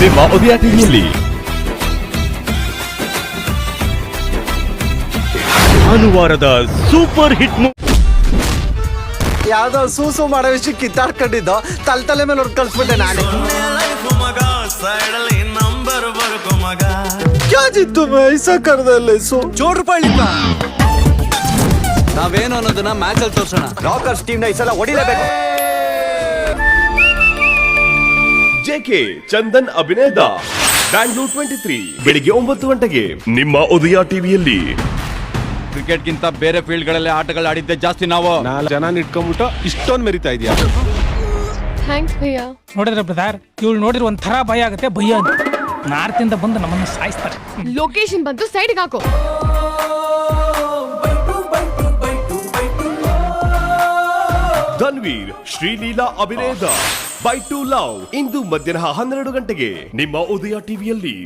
ನಿಮ್ಮ ಉದಯ ಟಿವಿಯಲ್ಲಿ ಭಾನುವಾರದ ಸೂಪರ್ ಹಿಟ್ ಯಾವ್ದೋ ಸೂಸು ಮಾಡೋ ವಿಷಯ ಕಿತ್ತಾಡ್ಕೊಂಡಿದ್ದೋ ತಲೆ ತಲೆ ಮೇಲೆ ಹೊಡ್ ಕಳ್ಸ್ಬಿಟ್ಟೆ ನಾನೇ. ಯಾವ್ದಿತ್ತು ಮೈಸಕರದಲ್ಲಿ ಸು ಜೋಡ್ ರೂಪಾಯಿ ನಾವೇನು ಅನ್ನೋದನ್ನ ಮ್ಯಾಚ್ ಅಲ್ಲಿ ತೋರ್ಸೋಣ. ರಾಕರ್ಸ್ ಟೀಮ್ನ ಈ ಸಲ ಹೊಡಿಲೇಬೇಕು. ಜೆಕೆ ಚಂದನ್ ಅಭಿನಯದ ಬ್ಯಾಂಗ್ಳೂರ್ ಟ್ವೆಂಟಿ ತ್ರೀ ಬೆಳಿಗ್ಗೆ ಒಂಬತ್ತು ಗಂಟೆಗೆ ನಿಮ್ಮ ಉದಯ ಟಿವಿಯಲ್ಲಿ. ಕ್ರಿಕೆಟ್ಗಿಂತ ಬೇರೆ ಫೀಲ್ಡ್ಗಳಲ್ಲಿ ಆಟಗಳು ಆಡಿದ್ದೆ ಜಾಸ್ತಿ ನಾವು. ನಾಲ್ಕು ಜನ ಇಟ್ಕೊಂಡ್ಬಿಟ್ಟು ಇಷ್ಟೊಂದು ಮೆರಿತಾ ಇದೆಯಾ? ಥ್ಯಾಂಕ್ಸ್ ಭಯ್ಯ. ನೋಡಿದ್ರೆ ಬ್ರದರ್ ಇವಳು ನೋಡಿದ್ರೆ ಒಂಥರ ಭಯ ಆಗುತ್ತೆ ಭಯ ಅಂತ. ನಾರ್ತಿಂದ ಬಂದು ನಮ್ಮನ್ನು ಸಾಯಿಸ್ತಾರೆ. ಲೊಕೇಶನ್ ಬಂತು ಸೈಡ್ಗೆ ಹಾಕೋ. ಧನ್ವೀರ್ ಶ್ರೀಲೀಲಾ ಅಭಿನಯದ ಬೈ ಟು ಲವ್ ಇಂದು ಮಧ್ಯಾಹ್ನ ಹನ್ನೆರಡು ಗಂಟೆಗೆ ನಿಮ್ಮ ಉದಯ ಟಿವಿಯಲ್ಲಿ